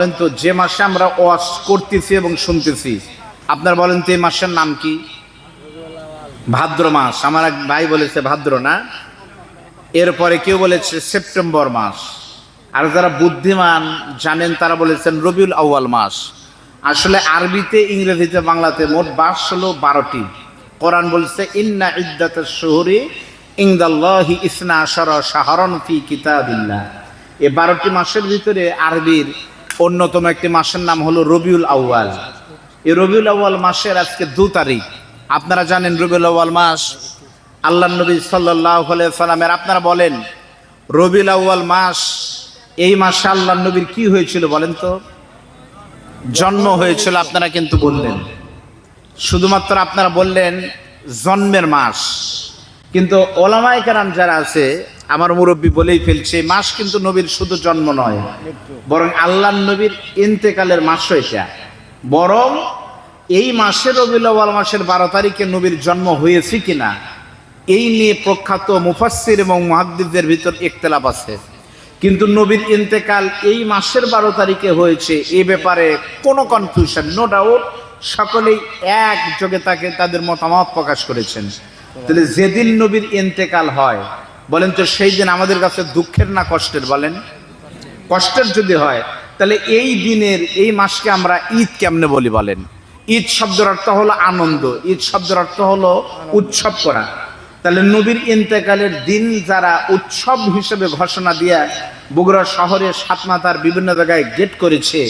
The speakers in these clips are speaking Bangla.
বলেন যে মাসে আমরা ওয়াশ করতেছি এবং শুনতেছি, আপনার বলেন তো এই মাসের নাম কি? ভাদ্র মাস। আমার এক ভাই বলেছে ভাদ্র, না? এরপরে কেউ বলেছে সেপ্টেম্বর মাস। আর যারা বুদ্ধিমান জানেন, তারা বলেছেন রবিউল আউয়াল মাস। আসলে আরবিতে, ইংরেজিতে, বাংলাতে মোট বাস হলো বারোটি। কোরআন বলছে, ইন্না ইদ্দাত শহরে ইংদাল্লাহি ইসনা সর শাহরন ফি কিতাবিল্লাহ। এই বারোটি মাসের ভিতরে আরবির অন্যতম একটি মাসের নাম হলো রবিউল আউয়াল। এই রবিউল আউয়াল মাসের আজকে দু তারিখ। আপনারা জানেন রবিউল আউয়াল মাস আল্লাহ নবী সাল্লাহ সাল্লামের আপনারা বলেন, রবিউল আউয়াল মাস এই মাসে আল্লাহ নবীর কি হয়েছিল বলেন তো? জন্ম হয়েছিল আপনারা কিন্তু বললেন। শুধুমাত্র আপনারা বললেন জন্মের মাস। কিন্তু ওলামায় কারাম যারা আছে আমার মুরব্বী বলেই ফেলছে মাস কিন্তু নবীর শুধু জন্ম নয়, বরং আল্লাহ নবীর ইন্তেকালের মাসও এটা। বরং এই মাসের রবিউল মাসের বারো তারিখে নবীর জন্ম হয়েছে কিনা, এই নিয়ে প্রখ্যাত মুফাসসির এবং মহাদ্দিদের ভিতর ইখতিলাফ আছে। কিন্তু নবীর ইন্তেকাল এই মাসের বারো তারিখে হয়েছে, এ ব্যাপারে কোনো কনফিউশন নো ডাউট সকলেই একযোগে তাকে তাদের মতামত প্রকাশ করেছেন। তাহলে যেদিন নবীর ইন্তেকাল হয় বলেন তো, সেই দিন আমাদের কাছে দুঃখের না কষ্টের বলেন? কষ্টের যদি হয়, তাহলে এই দিনের, এই মাসকে আমরা ঈদ কেমনে বলি বলেন? ঈদ শব্দের অর্থ হলো আনন্দ, ঈদ শব্দের অর্থ হলো উৎসব করা। তাহলে নবীর ইন্তেকালের দিন যারা উৎসব হিসেবে ঘোষণা দিয়ে বগুড়া শহরে সাতমাতার বিভিন্ন জায়গায় গেট করেছে,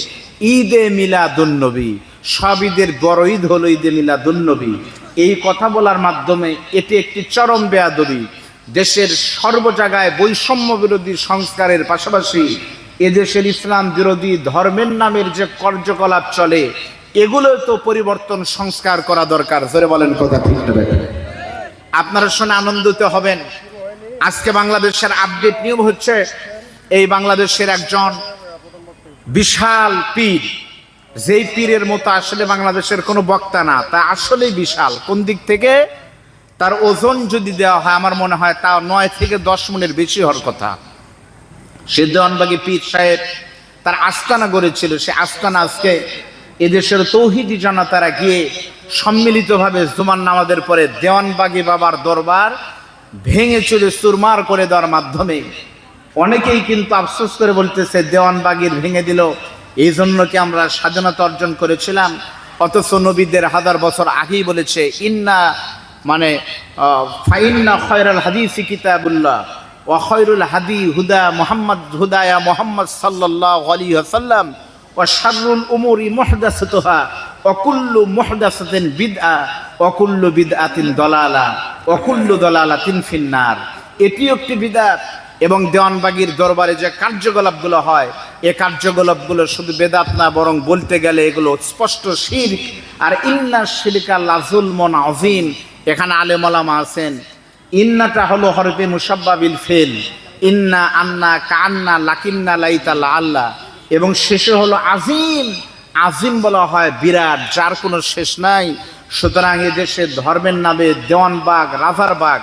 ঈদে মিলাদুন্নবী সব ঈদের বড় ঈদ হলো ঈদে মিলাদুন্নবী এই কথা বলার মাধ্যমে এটি একটি চরম বেয়াদবি। দেশের সর্ব জায়গায় বৈষম্য বিরোধী সংস্কারের পাশাপাশি এদেশের ইসলাম বিরোধী ধর্মের নামের যে কার্যকলাপ চলে এগুলো তো পরিবর্তন সংস্কার করা দরকার। জোরে বলেন কথা ঠিক আপনারা শুনে আনন্দিত হবেন। আজকে বাংলাদেশের আপডেট নিয়ম হচ্ছে, এই বাংলাদেশের একজন বিশাল পীর। যেই পীরের মতো আসলে বাংলাদেশের কোনো বক্তা না, তা আসলেই বিশাল। কোন দিক থেকে? তার ওজন যদি দেওয়া হয়, আমার মনে হয় তা নয় থেকে দশ মনের বেশি হওয়ার কথা। সে দেওয়ানবাগি পীর সাহেব তার আস্তানা গড়েছিল। সে আস্তানা আজকে এদেশের তৌহিদি জনতারা গিয়ে সম্মিলিতভাবে জুমান নামাজের পরে দেওয়ানবাগি বাবার দরবার ভেঙে চুরে চুরমার করে দেওয়ার মাধ্যমে অনেকেই কিন্তু আফসোস করে বলতেছে, দেওয়ানবাগির ভেঙে দিল। এই জন্য কি আমরা স্বাধীনতা অর্জন করেছিলাম? অথচ নবীদের হাজার বছর আগেই বলেছে, ইন্না মানে ফাইন্না খয়রাল হাদিসি কিতাবুল্লাহ ওয়াখয়রুল হাদি হুদা মোহাম্মদ হুদায়া মোহাম্মদ সাল্লাল্লাহু আলাইহি ওয়াসাল্লাম ওয়া শাররুল উমুরি মুহদাসাতুহা ওয়া কুল্লু মুহদাসাতিন বিদআ ওয়া কুল্লু বিদআতিন দলালা ওয়া কুল্লু দলালাতিন ফিন্নার। এটি একটি বিদআত এবং দেওয়ানবাগির দরবারে যে কার্যকলাপগুলো হয়, এ কার্যকলাপগুলো শুধু বেদাত না, বরং বলতে গেলে এগুলো স্পষ্ট শিরক। আর ইন্না শিরকা লাজুল মন আজিম এখানে আলেমলামা আছেন। ইন্নাটা হলো হরফে মুসাব্বা বিল ফেল। ইন্না আন্না কান্না লাকিন্না লাইতা লা আল্লাহ এবং শেষে হলো আজিম। আজিম বলা হয় বিরাট, যার কোনো শেষ নাই। সুতরাং এদেশে দেশে ধর্মের নামে দেওয়ান বাঘ রাজার বাঘ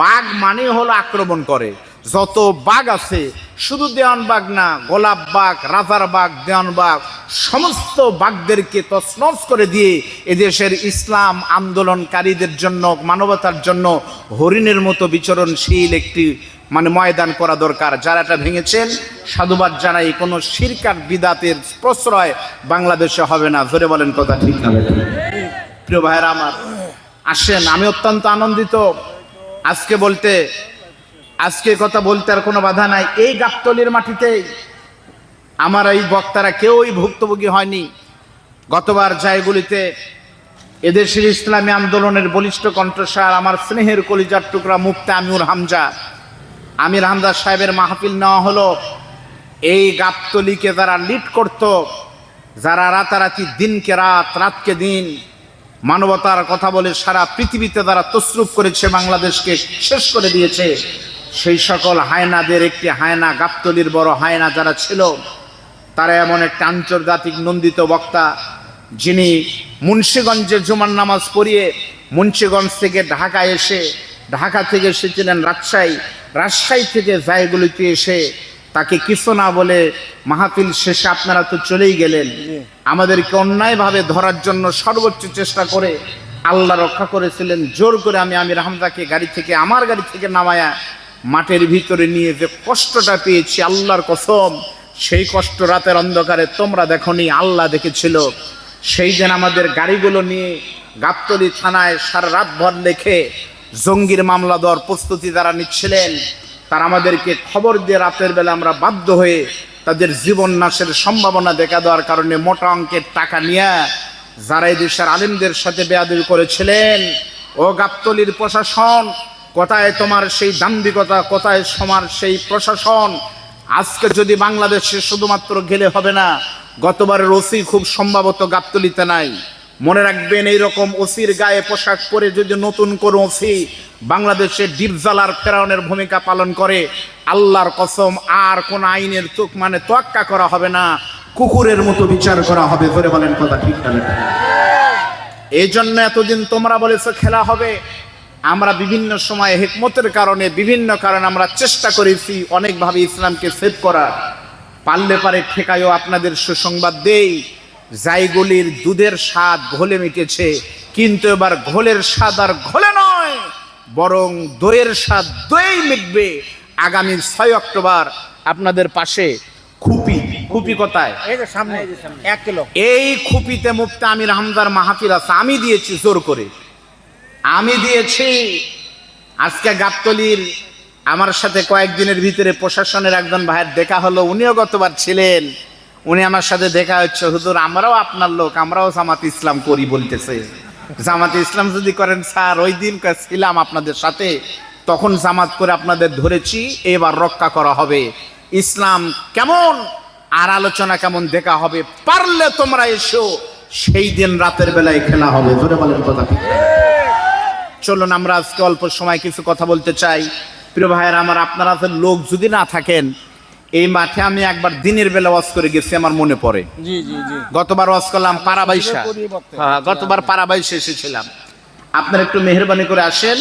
বাঘ মানে হলো আক্রমণ করে। যত বাঘ আছে, শুধু দেওয়ানবাগ না, গোলাপ বাঘ, রাজার বাঘ দেওয়ানবাগ সমস্ত বাঘদেরকে তছনছ করে দিয়ে এদেশের ইসলাম আন্দোলনকারীদের জন্য, মানবতার জন্য হরিণের মতো বিচরণশীল একটি মানে ময়দান করা দরকার। যারা এটা ভেঙেছেন, সাধুবাদ জানাই, কোনো শিরকার বিদাতের প্রশ্রয় বাংলাদেশে হবে না। ধরে বলেন কথা ঠিক না প্রিয় ভাইয়েরা আমার, আসেন, আমি অত্যন্ত আনন্দিত। আজকে বলতে আজকে কথা বলতে আর কোনো বাধা নাই। এই গাবতলির মাটিতে আমার এই বক্তারা কেউই ভুক্তভোগী হয়নি। গতবার জায়গুলিতে এদেশের ইসলামী আন্দোলনের বলিষ্ঠ কণ্ঠস্বর, আমার স্নেহের কলিজার টুকরা মুক্তা আমিউর হামজা, আমির হামজা সাহেবের মাহফিল নেওয়া হলো। এই গাবতলিকে যারা লিড করত, যারা রাতারাতি দিনকে রাত, রাতকে দিন মানবতার কথা বলে সারা পৃথিবীতে যারা তসরুপ করেছে, বাংলাদেশকে শেষ করে দিয়েছে সেই সকল হায়নাদের একটি হায়না গাবতলির বড় হায়না যারা ছিল, তারা এমন একটা আন্তর্জাতিক নন্দিত বক্তা যিনি মুন্সীগঞ্জে জুমার নামাজ পড়িয়ে মুন্সীগঞ্জ থেকে ঢাকা এসে, ঢাকা থেকে এসেছিলেন রাজশাহী রাজশাহী থেকে জায়গুলিতে এসে তাকে কিছু না বলে মাহাতিল শেষে আপনারা তো চলেই গেলেন। আমাদেরকে অন্যায়ভাবে ধরার জন্য সর্বোচ্চ চেষ্টা করে আল্লাহ রক্ষা করেছিলেন। জোর করে আমি আমির হামজাকে গাড়ি থেকে, আমার গাড়ি থেকে নামায়া মাঠের ভিতরে নিয়ে যে কষ্টটা পেয়েছি, আল্লাহর কসম, সেই কষ্ট রাতের অন্ধকারে তোমরা দেখনি, আল্লাহ দেখেছিল। সেই দিন আমাদের গাড়িগুলো নিয়ে গাবতলি থানায় সারা রাত ভর লেখে জঙ্গির মামলা দেওয়ার প্রস্তুতি তারা নিচ্ছিলেন, তারা আমাদেরকে খবর দিয়ে রাতের বেলা আমরা বাধ্য হয়ে তাদের জীবন নাশের সম্ভাবনা দেখা দেওয়ার কারণে মোটা অঙ্কের টাকা নিয়ে যারা এই দেশের আলিমদের সাথে বেয়াদবি করেছিলেন, ও গাবতলির প্রশাসন কোথায় তোমার সেই দাম্ভিকতা, কোথায় সমার সেই প্রশাসন? আজকে যদি বাংলাদেশে শুধুমাত্র গেলে হবে না, গতবারের ওসি খুব সম্ভবত গাবতলিতে নাই। মনে রাখবেন এইরকম ওসির গায়ে পোশাক পরে যদি নতুন কোনো ওসি বাংলাদেশে ডিপজালার ফেরাউনের ভূমিকা পালন করে, আল্লাহর কসম আর কোন আইনের চোখ মানে তোয়াক্কা করা হবে না, কুকুরের মতো বিচার করা হবে। ধরে বলেন কথা ঠিক এই জন্য এতদিন তোমরা বলেছ খেলা হবে। আমরা বিভিন্ন সময় হেকমতের কারণে বিভিন্ন কারণে আমরা চেষ্টা করেছি অনেকভাবে ইসলামকে সেভ করার। পারলে পারে ঠেকায়ও আপনাদের সুসংবাদ দেই জাইগুলির দুধের স্বাদ ঘোলে মিটেছে কিন্তু এবার ঘোলের স্বাদ আর ঘোলে নয় বরং দইয়ের স্বাদ দই মিটবে আগামী ছয় অক্টোবর আপনাদের পাশে খুপি। খুপি কোথায়? এই যে সামনে এক কিলো। এই খুপিতে মুক্ত আমির হামদার মাহফিল আছে আমি দিয়েছি জোর করে। আমি দিয়েছি। আজকে গাবতলির আমার সাথে কয়েকদিনের ভিতরে প্রশাসনের একজন ভাইয়ের দেখা হলো, উনিও গতবার ছিলেন। উনি আমার সাথে দেখা হচ্ছে, হুজুর, আমরাও আপনার লোক, আমরাও জামাত ইসলাম করি, বলতেছে। জামাত ইসলাম যদি করেন, স্যার, ওই দিন ছিলাম আপনাদের সাথে, তখন জামাত করে আপনাদের ধরেছি, এবার রক্ষা করা হবে। ইসলাম কেমন আর আলোচনা কেমন দেখা হবে, পারলে তোমরা এসো, সেই দিন রাতের বেলায় খেলা হবে। ধরে বলেন কথা চলুন আমরা আজকে অল্প সময় কিছু কথা বলতে চাই। প্রিয় ভাইয়ের আমার আপনারা যে লোক যদি না থাকেন এই মাঠে আমি একবার দিনের বেলা ওয়াজ করে গেছি আমার মনে পড়ে। জি জি জি। গতবার ওয়াজ করলাম পারাবাইশা হ্যাঁ গতবার পারাবাইশে এসেছিলাম। আপনারা একটু মেহরবানি করে আসেন।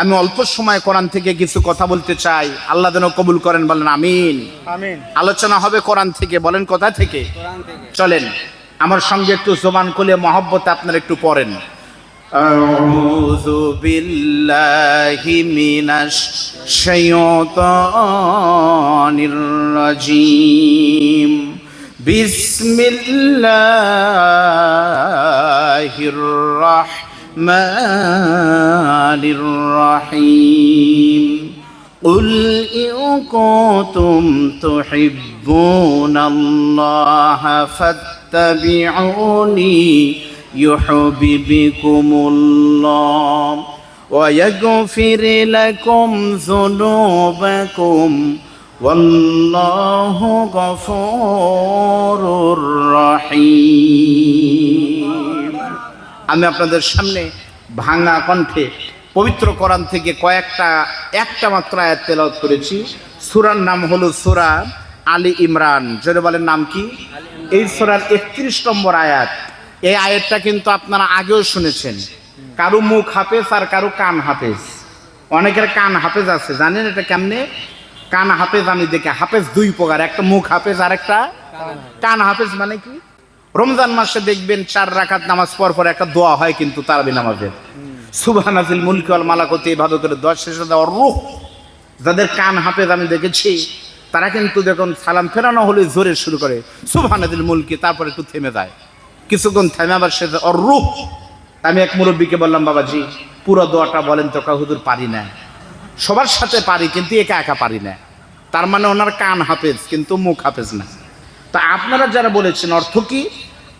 আমি অল্প সময় কোরআন থেকে কিছু কথা বলতে চাই। আল্লাহ যেন কবুল করেন বলেন আমিন। আমিন। আলোচনা হবে কোরআন থেকে বলেন কোথা থেকে। চলেন আমার সঙ্গে একটু জবান খুলে মহব্বতে আপনারা একটু পড়েন। أعوذ بالله من الشيطان الرجيم. بسم الله الرحمن الرحيم. قل إن كنتم تحبون الله فاتبعوني يحببكم الله ويغفر لكم ذنوبكم والله غفور رحيم আমি আপনাদের সামনে ভাঙা কণ্ঠে পবিত্র কোরআন থেকে কয়েকটা একটা মাত্র আয়াত তেলাওয়াত করেছি সূরার নাম হলো সূরা আলী ইমরান জোরে বলেন নাম কি এই সূরার একত্রিশ নম্বর আয়াত এই আয়াতটা কিন্তু আপনারা আগেও শুনেছেন। কারও মুখ হাফেজ আর কারও কান হাফেজ। অনেকের কান হাফেজ আছে, জানেন এটা কেমনে? কান হাফেজ আমি দেখে, হাফেজ দুই প্রকার, একটা মুখ হাফেজ আর একটা কান হাফেজ মানে কি? রমজান মাসে দেখবেন চার রাখাত নামাজ পর পর একটা দোয়া হয় কিন্তু তারাবি নামাজের সুবহানাজিল মুলকি ওয়াল মালাকতি এভাবে করে দোয়া শেষে দেওয়ার রূহ। যাদের কান হাফেজ আমি দেখেছি, তারা কিন্তু দেখুন সালাম ফেরানো হলে জোরে শুরু করে সুবহানাজিল মুলকি, তারপর একটু থেমে যায়। কিছুক্ষণ থেমে আবার সে রূহ আমি এক মুরব্বীকে বললাম, বাবাজি, পুরো দোয়াটা বলেন তো হুজুর পারি না। সবার সাথে পারি, কিন্তু একা একা পারি না। তার মানে ওনার কান হাফেজ, কিন্তু মুখ হাফেজ না। তা আপনারা যারা বলেছেন, অর্থ কি?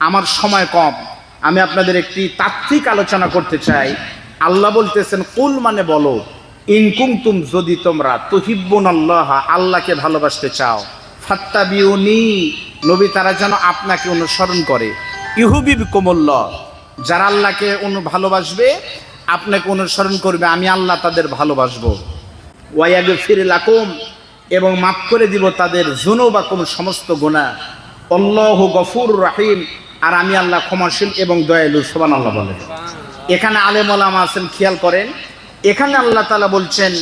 আমার সময় কম। আমি আপনাদের একটি তাত্ত্বিক আলোচনা করতে চাই। আল্লাহ বলতেছেন, কুল মানে বলো ইনকুমতুম যদি তোমরা তহিব্বন আল্লাহ আল্লাহকে ভালোবাসতে চাও, ফাত্তাবিউনি। নবী তারা যেন আপনাকে অনুসরণ করে। ইহুবিব কোমল্লাহ যারা আল্লাহকে অনু ভালোবাসবে, আপনাকে অনুসরণ করবে, আমি আল্লাহ তাদের ভালোবাসবো। ওয়াইয়াগ ফিরে লাকুম, এবং মাফ করে দিব তাদের জুনুবাকুম সমস্ত গুণা অল্লাহ গফুর রাহিম, আর আমি আল্লাহ ক্ষমাশীল এবং দয়ালু সোবান আল্লাহ বলেন এখানে আলেম ওলামা আছেন, খেয়াল করেন। এখানে আল্লাহ তালা বলছেন,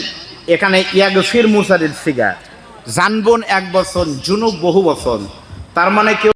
এখানে ইয়াগ ফির মুসারির সিগা জানবন এক বছর, জুনুব বহু বছর। তার মানে কেউ